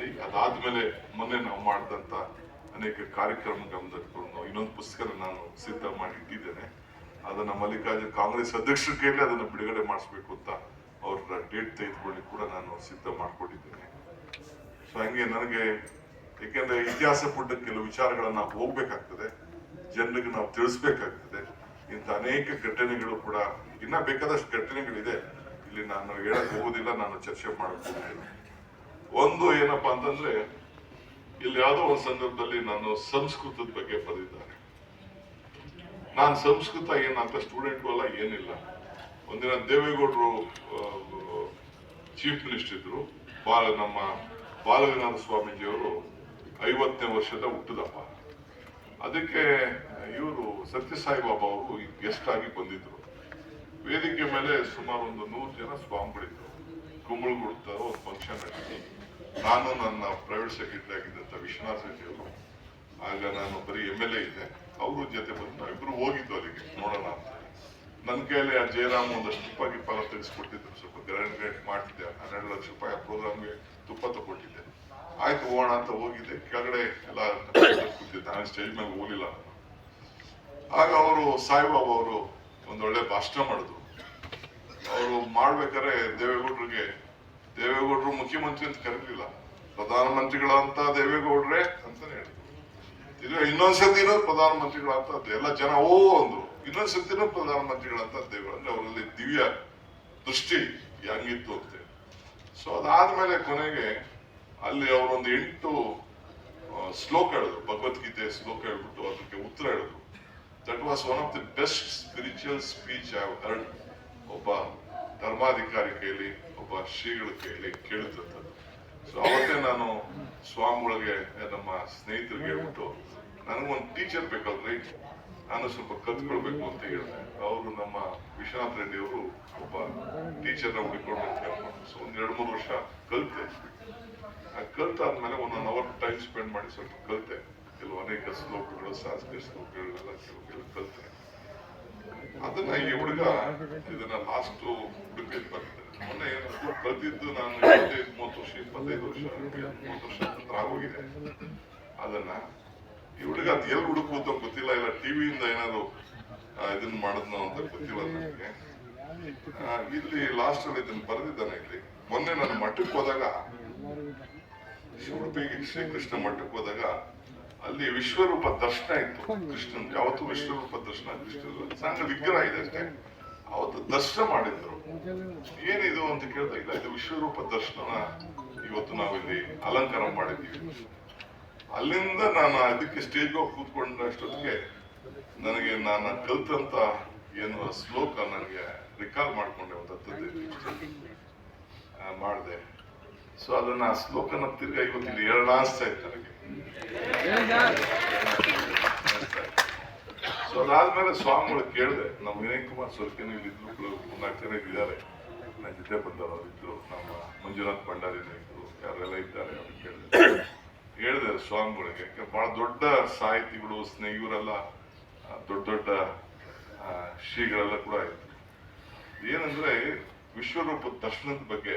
ಕ್ರಾಂತಿ ಅದಾದ್ಮೇಲೆ ಮೊನ್ನೆ ನಾವು ಮಾಡಿದಂತ ಅನೇಕ ಕಾರ್ಯಕ್ರಮಗಳನ್ನು ಇನ್ನೊಂದು ಪುಸ್ತಕ ನಾನು ಸಿದ್ಧ ಮಾಡಿ ಇಟ್ಟಿದ್ದೇನೆ. ಅದನ್ನ ಮಲ್ಲಿಕಾರ್ಜುನ್ ಕಾಂಗ್ರೆಸ್ ಅಧ್ಯಕ್ಷರು ಕೇಳಿ ಅದನ್ನ ಬಿಡುಗಡೆ ಮಾಡಿಸ್ಬೇಕು ಅಂತ ಅವ್ರ ಡೇಟ್ ತೆಗೆದುಕೊಳ್ಳಿ ಕೂಡ ನಾನು ಸಿದ್ಧ ಮಾಡ್ಕೊಂಡಿದ್ದೇನೆ ಸೊ ಹಂಗೆ ನನಗೆ, ಏಕೆಂದ್ರೆ ಇತಿಹಾಸ ಪುಟ್ಟ ಕೆಲವು ವಿಚಾರಗಳನ್ನ ಹೋಗ್ಬೇಕಾಗ್ತದೆ. ಜನರಿಗೆ ನಾವು ತಿಳಿಸ್ಬೇಕಾಗ್ತದೆ. ಇಂಥ ಅನೇಕ ಘಟನೆಗಳು ಕೂಡ, ಇನ್ನ ಬೇಕಾದಷ್ಟು ಘಟನೆಗಳಿದೆ. ಇಲ್ಲಿ ನಾನು ಹೇಳಕ್ ಹೋಗೋದಿಲ್ಲ, ನಾನು ಚರ್ಚೆ ಮಾಡಕ್ ಹೋಗೋದಿಲ್ಲ. ಒಂದು ಏನಪ್ಪ ಅಂತಂದ್ರೆ, ಇಲ್ಲಿ ಯಾವುದೋ ಒಂದು ಸಂದರ್ಭದಲ್ಲಿ ನಾನು ಸಂಸ್ಕೃತದ ಬಗ್ಗೆ ಬರೆದಿದ್ದಾರೆ. ನಾನು ಸಂಸ್ಕೃತ ಏನಂತ ಸ್ಟೂಡೆಂಟ್ ಅಲ್ಲ ಏನಿಲ್ಲ. ಒಂದಿನ ದೇವೇಗೌಡರು ಚೀಫ್ ಮಿನಿಸ್ಟರ್ ಇದ್ರು. ಬಾಲ, ನಮ್ಮ ಬಾಲಗನಾಥ ಸ್ವಾಮೀಜಿಯವರು ಐವತ್ತನೇ ವರ್ಷದ ಹುಟ್ಟಿದಪ್ಪ. ಅದಕ್ಕೆ ಇವರು ಸತ್ಯಸಾಯಿ ಬಾಬಾ ಅವರು ಗೆಸ್ಟ್ ಆಗಿ ಬಂದಿದ್ರು. ವೇದಿಕೆ ಮೇಲೆ ಸುಮಾರು ಒಂದು ನೂರು ಜನ ಸ್ವಾಮಿಗಳಿದ್ರು. ಕೊಡ್ತಾರೋ ಒಂದು ಫಂಕ್ಷನ್ ನಡೆಸಿ ನಾನು ನನ್ನ ಪ್ರೈವೇಟ್ ಸೆಕ್ರೆಟರಿ ಆಗಿದ್ದಂಥ ವಿಶ್ವನಾಥ್ ರೆಡ್ಡಿ ಅವರು, ಆಗ ನಾನು ಬರೀ ಎಂ ಎಲ್ ಎ ಇದ್ದೆ. ಅವರು ಜೊತೆ ಬಂದು ನಾವಿಬ್ರು ಹೋಗಿದ್ದು ಅಲ್ಲಿಗೆ, ನೋಡೋಣ ಅಂತ ನನ್ನ ಕೈಯಲ್ಲಿ ಆ ಜಯರಾಮ್ ಒಂದಷ್ಟು ರೂಪಾಯಿ ಗಿಪ್ಪ ಎಲ್ಲ ತೆಗೆಸ್ಕೊಟ್ಟಿದ್ರು ಸ್ವಲ್ಪ ಗ್ರ್ಯಾಂಡ್ ಗ್ರೇಟ್ ಮಾಡ್ತಿದ್ದೆ. ಹನ್ನೆರಡು ಲಕ್ಷ ರೂಪಾಯಿ ಆ ಪ್ರೋಗ್ರಾಮ್ಗೆ ತುಪ್ಪ ತಗೊಟ್ಟಿದ್ದೆ. ಆಯ್ತು, ಹೋಗೋಣ ಅಂತ ಹೋಗಿದ್ದೆ. ಕೆಳಗಡೆ ಎಲ್ಲ ಕೂತಿದ್ದೆ. ನಾನು ಸ್ಟೇಜ್ ಮೇಲೆ ಹೋಗಿಲ್ಲ ಆಗ ಅವರು ಸಾಯಿಬಾಬಾ ಅವರು ಒಂದೊಳ್ಳೆ ಭಾಷಣ ಮಾಡಿದ್ರು. ಅವರು ಮಾಡ್ಬೇಕಾದ್ರೆ ದೇವೇಗೌಡರಿಗೆ ದೇವೇಗೌಡರು ಮುಖ್ಯಮಂತ್ರಿ ಅಂತ ಕರೀಲಿಲ್ಲ. ಪ್ರಧಾನಮಂತ್ರಿಗಳಂತ ದೇವೇಗೌಡ್ರೆ ಅಂತಾನೆ ಹೇಳಿದ್ರು. ಇದು ಇನ್ನೊಂದ್ಸತಿನೂ ಪ್ರಧಾನಮಂತ್ರಿಗಳಂತ ಎಲ್ಲ ಜನ, ಓ, ಅಂದ್ರು. ಇನ್ನೊಂದ್ಸತಿನೂ ಪ್ರಧಾನಮಂತ್ರಿಗಳಂತ ದೇವೇಗೌಡ ಅಂದ್ರೆ ಅವರಲ್ಲಿ ದಿವ್ಯ ದೃಷ್ಟಿ ಹೆಂಗಿತ್ತು ಅಂತ ಸೊ ಅದಾದ್ಮೇಲೆ ಕೊನೆಗೆ ಅಲ್ಲಿ ಅವರೊಂದು ಎಂಟು ಶ್ಲೋಕ ಹೇಳಿದ್ರು. ಭಗವದ್ಗೀತೆ ಶ್ಲೋಕ ಹೇಳ್ಬಿಟ್ಟು ಅದಕ್ಕೆ ಉತ್ತರ ಹೇಳಿದ್ರು. That was one of the best spiritual speech I heard ಒಬ್ಬ ಧರ್ಮಾಧಿಕಾರಿ ಕೇಳಿ, ಒಬ್ಬ ಶ್ರೀಗಳ ಕೇಳಿ ಕೇಳಿದಂಥದ್ದು ಸೊ ಅವತ್ತೇ ನಾನು ಸ್ವಾಮಿಗಳಿಗೆ ನಮ್ಮ ಸ್ನೇಹಿತರಿಗೆ ಹೇಳ್ಬಿಟ್ಟು ನನಗೊಂದು ಟೀಚರ್ ಬೇಕಲ್ರಿ? ನಾನು ಸ್ವಲ್ಪ ಕಲ್ತ್ಕೊಳ್ಬೇಕು ಅಂತ ಹೇಳಿದೆ. ಅವರು ನಮ್ಮ ವಿಶ್ವನಾಥ್ ರೆಡ್ಡಿ ಅವರು ಒಬ್ಬ ಟೀಚರ್ನ ಹುಡುಕೊಂಡು ಅಂತ ಹೇಳ್ಕೊಂಡು ಸೊ ಒಂದ್ ಎರಡು ಮೂರು ವರ್ಷ ಕಲಿತೆ. ಕಲ್ತಾದ್ಮೇಲೆ ಒನ್ ಅವರ್ ಟೈಮ್ ಸ್ಪೆಂಡ್ ಮಾಡಿ ಸ್ವಲ್ಪ ಕಲಿತೆ. ಕೆಲವು ಅನೇಕ ಶ್ಲೋಕಗಳು ಸಾಂಸ್ಕೃತಿಕ ಶ್ಲೋಕಗಳೆಲ್ಲ ಕೆಲವು ಕಲಿತೆ. ಅದನ್ನ ಈ ಹುಡುಗ ಇದನ್ನ ಲಾಸ್ಟ್ ಹುಡುಗಿ ಮೊನ್ನೆ ಕಲ್ತಿದ್ದು ನಾನು ಇಪ್ಪತ್ತೈದು, ಮೂವತ್ತು ವರ್ಷ, ಇಪ್ಪತ್ತೈದು ವರ್ಷ, ಮೂವತ್ತು ವರ್ಷ ಹತ್ರ ಆಗೋಗಿದೆ. ಅದನ್ನ ಈ ಹುಡುಗ ಅದ್ ಎಲ್ಲಿ ಹುಡುಕುವುದು ಗೊತ್ತಿಲ್ಲ. ಇಲ್ಲ ಟಿವಿಯಿಂದ ಏನಾದ್ರು ಇದನ್ನ ಮಾಡಿದ್ನೋ ಅಂತ ಗೊತ್ತಿಲ್ಲ ನನಗೆ. ಇಲ್ಲಿ ಲಾಸ್ಟ್ ಅಲ್ಲಿ ಇದನ್ನ ಬರೆದಿದ್ದಾನೆ ಇಲ್ಲಿ. ಮೊನ್ನೆ ನಾನು ಮಠಕ್ಕೆ ಹೋದಾಗ ಉಡುಪಿಗೆ ಶ್ರೀಕೃಷ್ಣ ಮಠಕ್ಕೆ ಹೋದಾಗ ಅಲ್ಲಿ ವಿಶ್ವರೂಪ ದರ್ಶನ ಇತ್ತು. ಕೃಷ್ಣನ್ ಯಾವತ್ತು ವಿಶ್ವರೂಪ ದರ್ಶನ ಕೃಷ್ಣ ಸಣ್ಣ ವಿಗ್ರಹ ಇದೆ ಅಷ್ಟೇ. ಅವತ್ತು ದರ್ಶನ ಮಾಡಿದ್ರು. ಏನಿದು ಅಂತ ಕೇಳ್ತಾ ಇಲ್ಲ. ಇದು ವಿಶ್ವರೂಪ ದರ್ಶನ ಇವತ್ತು ನಾವಿಲ್ಲಿ ಅಲಂಕಾರ ಮಾಡಿದ್ದೀವಿ. ಅಲ್ಲಿಂದ ನಾನು ಅದಕ್ಕೆ ಸ್ಟೇಜ್ ಹೋಗಿ ಕೂತ್ಕೊಂಡ ಅಷ್ಟೊತ್ತಿಗೆ ನನಗೆ ನಾನು ಕಲ್ತಂತ ಏನು ಶ್ಲೋಕ ನನಗೆ ರಿಕಾಲ್ ಮಾಡ್ಕೊಂಡೆ ಒಂದು ಮಾಡಿದೆ. ಸೊ ಅದನ್ನ ಆ ಶ್ಲೋಕನ ತಿರ್ಗಾ ಇವತ್ತಿಲ್ಲಿ ಎರಡು ಅನಿಸ್ತಾ ಇತ್ತು ನನಗೆ ಸೊ ಅದಾದ್ಮೇಲೆ ಸ್ವಾಮಿಗಳು ಕೇಳಿದೆ, ನಮ್ಮ ವಿನಯ್ ಕುಮಾರ್ ಸೊರ್ಕೆನ ಇಲ್ಲಿದ್ರು ಮೂರ್ನಾಲ್ಕು ಜನ ಇದ್ದಾರೆ. ನನ್ನ ಜೊತೆ ಬಂದವರು ಅವರಿದ್ರು ನಮ್ಮ ಮಂಜುನಾಥ್ ಭಂಡಾರಿ ಇದ್ರು, ಯಾರೆಲ್ಲ ಇದ್ದಾರೆ ಅವ್ರು ಕೇಳಿದೆ. ಹೇಳಿದೆ ಸ್ವಾಮಿಗಳಿಗೆ, ಯಾಕೆ ಬಹಳ ದೊಡ್ಡ ಸಾಹಿತಿಗಳು, ಸ್ನೇಹಿತರೆಲ್ಲ ದೊಡ್ಡ ದೊಡ್ಡ ಶ್ರೀಗಳೆಲ್ಲ ಕೂಡ ಇತ್ತು ಏನಂದ್ರೆ ವಿಶ್ವರೂಪ ದರ್ಶನದ ಬಗ್ಗೆ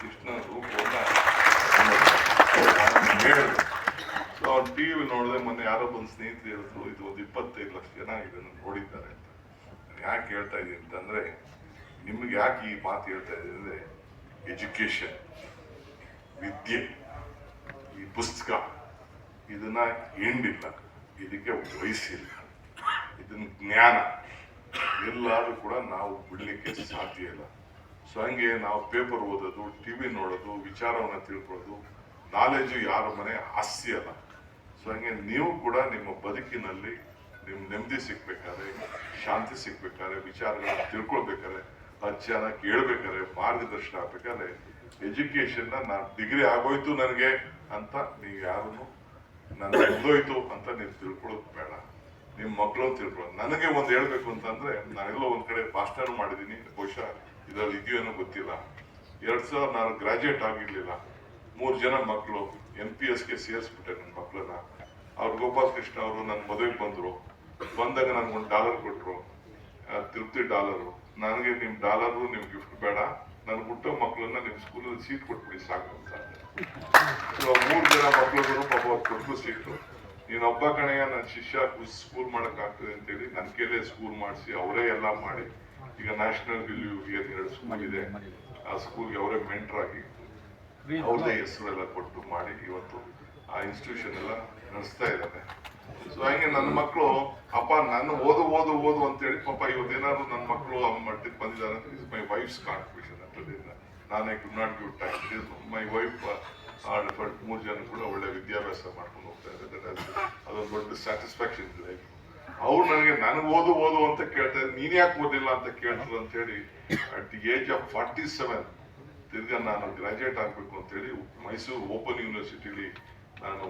ಕೃಷ್ಣನ ರೂಪವನ್ನ ಸೊ ಅವ್ರು ಟಿವಿ ನೋಡಿದೆ ಮೊನ್ನೆ ಯಾರೋ ಒಂದು ಸ್ನೇಹಿತರು ಹೇಳಿದ್ರು, ಇದು ಒಂದು ಇಪ್ಪತ್ತೈದು ಲಕ್ಷ ಜನ ಇದನ್ನು ನೋಡಿದ್ದಾರೆ ಅಂತ. ಯಾಕೆ ಹೇಳ್ತಾ ಇದ್ದೀನಿ ಅಂತಂದ್ರೆ, ನಿಮ್ಗೆ ಯಾಕೆ ಈ ಮಾತು ಹೇಳ್ತಾ ಇದ್ದೀನಿ ಅಂದ್ರೆ ಎಜುಕೇಶನ್ ವಿದ್ಯೆ, ಈ ಪುಸ್ತಕ, ಇದನ್ನ ಎಂಡಿಲ್ಲ ಇದಕ್ಕೆ ವಯಸ್ಸಿಲ್ಲ ಇದನ್ನ ಜ್ಞಾನ. ಎಲ್ಲರೂ ಕೂಡ ನಾವು ಬಿಡಲಿಕ್ಕೆ ಸಾಧ್ಯ ಇಲ್ಲ. ಸೊ ಹಂಗೆ ನಾವು ಪೇಪರ್ ಓದೋದು ಟಿವಿ ನೋಡೋದು, ವಿಚಾರವನ್ನ ತಿಳ್ಕೊಳ್ಳೋದು ನಾಲೆಜು ಯಾರ ಮನೆ ಹಾಸ್ಯ ಅಲ್ಲ. ಸೊ ಹಂಗೆ ನೀವು ಕೂಡ ನಿಮ್ಮ ಬದುಕಿನಲ್ಲಿ ನಿಮ್ ನೆಮ್ಮದಿ ಸಿಗ್ಬೇಕಾದ್ರೆ, ಶಾಂತಿ ಸಿಗ್ಬೇಕಾದ್ರೆ, ವಿಚಾರಗಳನ್ನ ತಿಳ್ಕೊಳ್ಬೇಕಾದ್ರೆ ಹತ್ತು ಜನ ಕೇಳ್ಬೇಕಾದ್ರೆ, ಮಾರ್ಗದರ್ಶನ ಆಗ್ಬೇಕಾದ್ರೆ ಎಜುಕೇಶನ್ನ ನಾನು ಡಿಗ್ರಿ ಆಗೋಯ್ತು ನನಗೆ ಅಂತ ನೀವು ಯಾರನ್ನು ನನ್ನ ಮುಗ್ದೋಯ್ತು ಅಂತ ನೀವು ತಿಳ್ಕೊಳ್ಳೋದು ಬೇಡ. ನಿಮ್ಮ ಮಕ್ಕಳು ತಿಳ್ಕೊಳ್ಳೋದು. ನನಗೆ ಒಂದು ಹೇಳ್ಬೇಕು ಅಂತಂದ್ರೆ, ನಾನೆಲ್ಲೋ ಒಂದ್ ಕಡೆ ಭಾಷಣ ಮಾಡಿದ್ದೀನಿ ಬಹುಶಃ ಇದ್ರಲ್ಲಿ ಇದೆಯೋ ಗೊತ್ತಿಲ್ಲ. ಎರಡು ಸಾವಿರ ನಾನು ಗ್ರಾಜುಯೇಟ್ ಆಗಿರಲಿಲ್ಲ. ಮೂರು ಜನ ಮಕ್ಕಳು ಎನ್ ಪಿ ಎಸ್ಗೆ ಸೇರಿಸ್ಬಿಟ್ಟೆ ನನ್ನ ಮಕ್ಕಳನ್ನ ಅವ್ರು ಗೋಪಾಲ್ ಕೃಷ್ಣ ಅವರು ನನ್ನ ಮದುವೆಗೆ ಬಂದ್ರು. ಬಂದಾಗ ನನ್ಗೆ ಒಂದು ಡಾಲರ್ ಕೊಟ್ಟರು ತೃಪ್ತಿ ಡಾಲರು ನನಗೆ ನಿಮ್ಮ ಡಾಲರು ನಿಮ್ಮ ಗಿಫ್ಟ್ ಬೇಡ. ನನ್ ಹುಟ್ಟೋ ಮಕ್ಕಳನ್ನ ನಿಮ್ಮ ಸ್ಕೂಲಲ್ಲಿ ಸೀಟ್ ಕೊಟ್ಬಿಡಿ ಸಾಕು ಅಂತ. ಮೂರು ಜನ ಮಕ್ಕಳಿಗೂ ಪಾಪ ಕೊಟ್ಟು ಸೀಟು ನೀನ್ ಒಬ್ಬ ಕಣೆಯ ನನ್ನ ಶಿಷ್ಯ ಸ್ಕೂಲ್ ಮಾಡಕ್ ಆಗ್ತದೆ ಅಂತೇಳಿ ನನ್ನ ಕೇಳಿ ಸ್ಕೂಲ್ ಮಾಡಿಸಿ ಅವರೇ ಎಲ್ಲ ಮಾಡಿ. ಈಗ ನ್ಯಾಷನಲ್ ಎರಡು ಸ್ಕೂಲ್ ಇದೆ. ಆ ಸ್ಕೂಲ್ಗೆ ಅವರೇ ಮೆಂಟರ್ ಆಗಿ ಅವ್ರದೇ ಹೆಸರು ಎಲ್ಲ ಕೊಟ್ಟು ಮಾಡಿ ಇವತ್ತು ಆ ಇನ್ಸ್ಟಿಟ್ಯೂಷನ್ ಎಲ್ಲ ನಡೆಸ್ತಾ ಇದ್ದಾರೆ. ಸೊ ಹಂಗೆ ನನ್ನ ಮಕ್ಕಳು ಅಪ್ಪ ನಾನು ಓದು ಓದು ಓದು ಅಂತೇಳಿ ಪಾಪ ಇವತ್ತೇನಾದ್ರು ನನ್ನ ಮಕ್ಕಳು ಆ ಮಟ್ಟಿಗೆ ಬಂದಿದ್ದಾರೆ ಅಂತ ಇಸ್ ಮೈ ವೈಫ್ಸ್ ಕಾಂಟ್ರಿಬ್ಯೂಷನ್ ಅಂತ ನಾನೇ good not give time my wife ಮೂರು ಜನ ಕೂಡ ಒಳ್ಳೆ ವಿದ್ಯಾಭ್ಯಾಸ ಮಾಡ್ಕೊಂಡು ಹೋಗ್ತಾ ಇದ್ದಾರೆ. ಅದೊಂದು ದೊಡ್ಡ ಸ್ಯಾಟಿಸ್ಫ್ಯಾಕ್ಷನ್ ಇದೆ. ಅವ್ರು ನನಗೆ ನನಗೆ ಓದು ಓದು ಅಂತ ಕೇಳ್ತಾ ನೀನ್ ಯಾಕೆ ಓದಿಲ್ಲ ಅಂತ ಕೇಳ್ತಾರೆ ಅಂತ ಹೇಳಿ at the age of forty seven ತಿರ್ಗಾ ನಾನು ಗ್ರಾಜುಯೇಟ್ ಆಗಬೇಕು ಅಂತೇಳಿ ಮೈಸೂರು ಓಪನ್ ಯೂನಿವರ್ಸಿಟಿಲಿ ನಾನು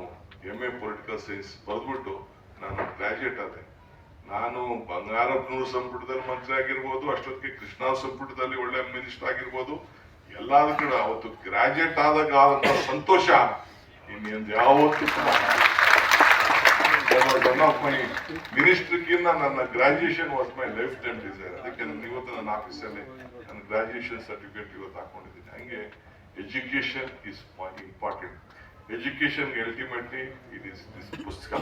ಎಂ ಎ ಪೊಲಿಟಿಕಲ್ ಸೈನ್ಸ್ ಬರೆದ್ಬಿಟ್ಟು ನಾನು ಗ್ರಾಜುಯೇಟ್ ಆದೆ. ನಾನು ಬಂಗಾರಪ್ಪನೂರು ಸಂಪುಟದಲ್ಲಿ ಮಂತ್ರಿ ಆಗಿರ್ಬೋದು, ಅಷ್ಟೊತ್ತಿಗೆ ಕೃಷ್ಣ ಸಂಪುಟದಲ್ಲಿ ಒಳ್ಳೆ ಮಿನಿಸ್ಟರ್ ಆಗಿರ್ಬೋದು ಎಲ್ಲದಕ್ಕೂ ಅವತ್ತು ಗ್ರಾಜುಯೇಟ್ ಆದಾಗ ಆದಂತ ಸಂತೋಷ. ಇನ್ನೊಂದು ಯಾವತ್ತು ಕೂಡ ಮೈ ಮಿನಿಸ್ಟ್ರಿಗಿನ್ನ ನನ್ನ graduation was my lifetime desire ಅದಕ್ಕೆ ನಾನು ಇವತ್ತು ನನ್ನ ಆಫೀಸಲ್ಲಿ ನನ್ನ ಗ್ರಾಜುಯೇಷನ್ ಸರ್ಟಿಫಿಕೇಟ್ ಇವತ್ತು ಹಾಕೊಂಡಿದ್ದೀನಿ. ಹಂಗೆ education is important education ultimately it is this ಪುಸ್ತಕ.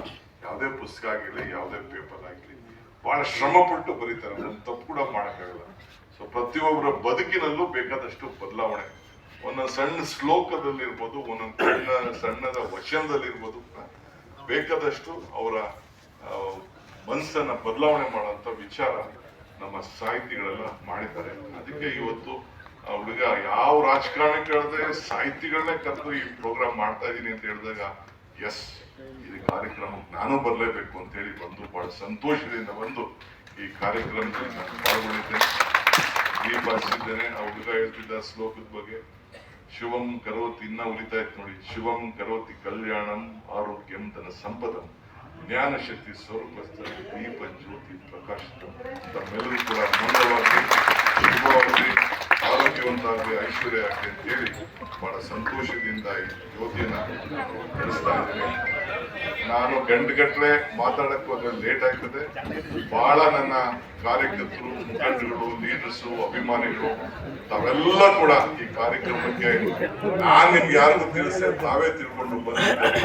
ಯಾವುದೇ ಪುಸ್ತಕ ಆಗಿರಲಿ, ಯಾವುದೇ ಪೇಪರ್ ಆಗಿರಲಿ ಭಾಳ ಶ್ರಮಪಟ್ಟು ಬರೀತಾರೆ. ತಪ್ಪು ಕೂಡ ಮಾಡೋಕ್ಕಾಗಲ್ಲ. ಸೊ ಪ್ರತಿಯೊಬ್ಬರ ಬದುಕಿನಲ್ಲೂ ಬೇಕಾದಷ್ಟು ಬದಲಾವಣೆ. ಒಂದೊಂದು ಸಣ್ಣ ಶ್ಲೋಕದಲ್ಲಿ ಇರ್ಬೋದು ಒಂದೊಂದು ಸಣ್ಣ ಸಣ್ಣದ ವಚನದಲ್ಲಿರ್ಬೋದು ಬೇಕಾದಷ್ಟು ಅವರ ಮನಸ್ಸನ್ನ ಬದಲಾವಣೆ ಮಾಡುವಂತ ವಿಚಾರ ನಮ್ಮ ಸಾಹಿತಿಗಳೆಲ್ಲ ಮಾಡಿದ್ದಾರೆ. ಅದಕ್ಕೆ ಇವತ್ತು ಹುಡುಗ ಯಾವ ರಾಜಕಾರಣ ಕೇಳದೆ ಸಾಹಿತಿಗಳನ್ನೇ ಕರೆದು ಈ ಪ್ರೋಗ್ರಾಮ್ ಮಾಡ್ತಾ ಇದ್ದೀನಿ ಅಂತ ಹೇಳಿದಾಗ, ಎಸ್, ಈ ಕಾರ್ಯಕ್ರಮಕ್ಕೆ ನಾನು ಬರಲೇಬೇಕು ಅಂತ ಹೇಳಿ ಬಂದು ಬಹಳ ಸಂತೋಷದಿಂದ ಬಂದು ಈ ಕಾರ್ಯಕ್ರಮದಲ್ಲಿ ನಾನು ಪಾಲ್ಗೊಂಡಿದ್ದೇನೆ. ದೀಪ ಹಚ್ಚಿದ್ದೇನೆ ಆ ಹುಡುಗ ಹೇಳ್ತಿದ್ದ ಶ್ಲೋಕದ ಬಗ್ಗೆ. ಶಿವಂ ಕರೋತಿ ಇನ್ನ ಉಳಿತಾ ಇತ್ತು ನೋಡಿ. ಶಿವಂ ಕರೋತಿ ಕಲ್ಯಾಣಂ ಆರೋಗ್ಯಂ ತನ್ನ ಸಂಪದಂ. ಜ್ಞಾನ ಶಕ್ತಿ ಸ್ವರೂಪಸ್ಥ ದೀಪ ಜ್ಯೋತಿ ಪ್ರಕಾಶಿತ. ತಮ್ಮೆಲ್ಲರೂ ಕೂಡ ಮಂಗಳವಾಗಿ ಶುಭವಾಗಿ ಆರೋಗ್ಯವಂತಾಗಲಿ ಐಶ್ವರ್ಯ ಆಗಲಿ ಅಂತ ಹೇಳಿ. ಬಹಳ ಸಂತೋಷದಿಂದ ಈ ಜ್ಯೋತಿಯನ್ನು ನಾನು ಬೆಳೆಸ್ತಾ ಇದ್ದೇನೆ ನಾನು ಗಂಟುಗಟ್ಟಲೆ ಮಾತಾಡಕ್ಕೆ ಹೋದ್ರೆ ಲೇಟ್ ಆಗ್ತದೆ. ಬಹಳ ನನ್ನ ಕಾರ್ಯಕರ್ತರು ಮುಖಂಡಗಳು ಲೀಡರ್ಸು ಅಭಿಮಾನಿಗಳು, ತಾವೆಲ್ಲ ಕೂಡ ಈ ಕಾರ್ಯಕ್ರಮಕ್ಕೆ ನಾನು ನಿಮ್ಗೆ ಯಾರಿಗೂ ತಿಳಿಸ್ತೆ ತಾವೇ ತಿಳ್ಕೊಂಡು ಬಂದಿದ್ದಾರೆ.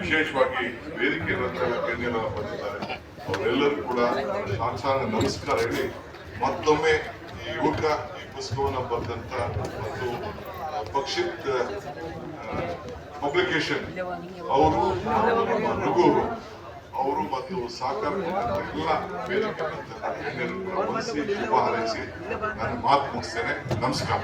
ವಿಶೇಷವಾಗಿ ವೇದಿಕೆ ಗಣ್ಯರ ಬಂದಿದ್ದಾರೆ. ಅವರೆಲ್ಲರೂ ಕೂಡ ಸಾಕ್ಷಾಂಗ ನಮಸ್ಕಾರ ಹೇಳಿ ಮತ್ತೊಮ್ಮೆ ಈ ಯುವಕ ಈ ಪುಸ್ತಕವನ್ನು ಒಂದು ಪಕ್ಷಿತ್ ಪಬ್ಲಿಕೇಶನ್ ಅವರು, ರಘುವರು. ಅವರು ಮತ್ತು ಸಾಕಾರ ಎಲ್ಲ ವಂದಿಸಿ ಶುಭ ಹಾರೈಸಿ ನಾನು ಮಾತು ಮುಗಿಸ್ತೇನೆ. ನಮಸ್ಕಾರ.